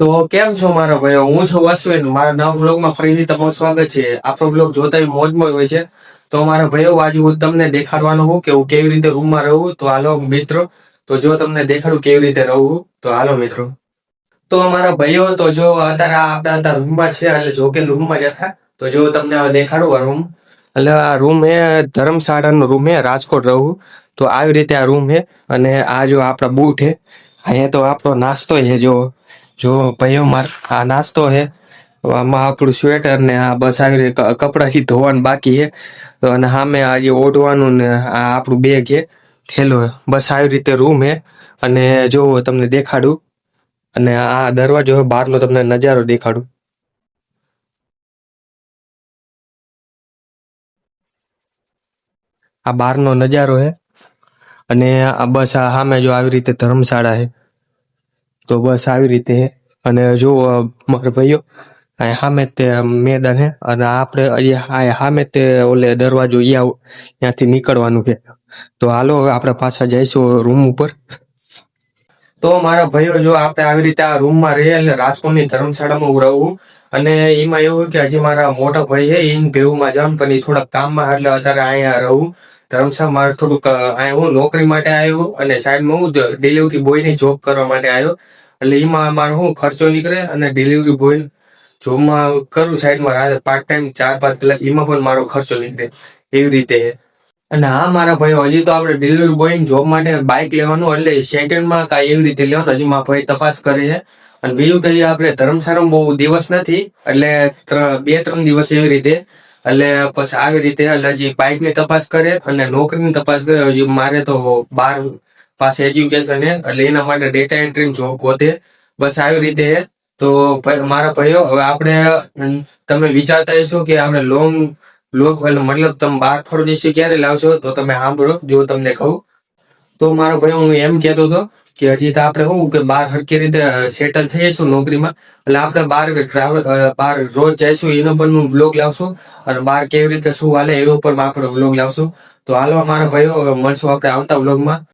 તો કેમ છો મારા ભાઈઓ? હું છું અશ્વિન. મારા નવા બ્લોગમાં ફરીથી તમારું સ્વાગત છે. આપણો બ્લોગ જોતા મોજમાં હોય છે. તો મારા ભાઈઓ, આજે હું તમને દેખાડવાનો હું કે હું કેવી રીતે રૂમમાં રહું. તો હાલો મિત્રો, તો જો તમને દેખાડું કેવી રીતે રહું. તો હાલો મિત્રો. તો મારા ભાઈઓ, તો જો અત્યારે આપણા અત્યારે રૂમમાં છે, એટલે જો કે રૂમમાં જ હતા. તો જો તમને દેખાડું આ રૂમ એટલે આ રૂમ હે ધર્મશાળાનો રૂમ હે રાજકોટ રહું. તો આવી રીતે આ રૂમ હે અને આ જો આપણા બૂટ હે અહીંયા તો આપણો નાસ્તો હે જો. જો ભાઈઓ, માર આ નાસ્તો હે. આમાં આપણું સ્વેટર ને આ બસ આવી કપડાથી ધોવાનું બાકી તો અને સામે આ જે ઓઢવાનું ને આ આપણું બેગ હે. થેલો બસ આવી રીતે રૂમ હે. અને જો તમને દેખાડું. અને આ દરવાજો બહારનો તમને નજારો દેખાડું. આ બહારનો નજારો હે. અને આ બસ આ સામે જો આવી રીતે ધર્મશાળા હે. તો બસ આવી રીતે અને જો મારા ભાઈઓ અહીંયા તે મેદાન હે, અને આપણે અહીંયા સામે તે ઓલે દરવાજો અહીંયા ત્યાંથી નીકળવાનું છે તો હાલો, હવે આપણે પાછા જઈશું રૂમ ઉપર. તો મારા ભાઈઓ, જો આપણે આવી રીતે આ રૂમમાં રહીએ એટલે રાજકોટની ધર્મશાળામાં હું રહું અને એમાં એવું કે હજી મારા મોટા ભાઈ છે એને ભેગુમાં જામ પણ એ થોડાક કામમાં એટલે અત્યારે અહીંયા રહું. ધર્મશાળા મારે થોડુંક હું નોકરી માટે આવ્યો અને સાઈડમાં હું ડિલિવરી બોયની જોબ કરવા માટે આવ્યો. એટલે એમાં મારો હું ખર્ચો નીકળે અને ડિલિવરી બોય જોબમાં કરું સાઈડમાં રાતે પાર્ટ ટાઈમ ચાર પાંચ કલાક, એમાં પણ મારો ખર્ચો નીકળે એવી રીતે. અને હા, મારા ભાઈ, હજી તો આપણે ડિલિવરી બોય જોબ માટે બાઇક લેવાનું, એટલે સેકન્ડમાં કાંઈ એવી રીતે લેવાનું, હજી મારા ભાઈ તપાસ કરે છે. અને બીજું કહીએ આપણે, ધર્મશાળામાં બહુ દિવસ નથી, એટલે બે ત્રણ દિવસ એવી રીતે એટલે પછી આવી રીતે એટલે હજી બાઇકની તપાસ કરે અને નોકરીની તપાસ કરે. હજી મારે તો બાર પાસે એજ્યુકેશન છે. એટલે એના માટે ડેટા એન્ટ્રી જોબ પોતે બસ આવી રીતે હે તો મારા ભાઈઓ, હવે આપણે તમે વિચારતા હશો કે આપણે લોંગ લોક મતલબ તમે બાર ફરો દિવસે ક્યારે લાવશો? તો તમે સાંભળો, જો તમને કહું. તો મારો ભાઈ હું એમ કહેતો હતો કે હજી તો આપણે શું કે બાર હરકી રીતે સેટલ થઈ જઈશું નોકરીમાં. એટલે આપણે બાર ટ્રાવેલ બાર રોજ જઈશું, એનો પણ હું બ્લોગ લાવશું. અને બાર કેવી રીતે શું હાલે, એનો પણ આપણે બ્લોગ લાવશું. તો હાલો મારા ભાઈઓ મળશું આપણે આવતા બ્લોગમાં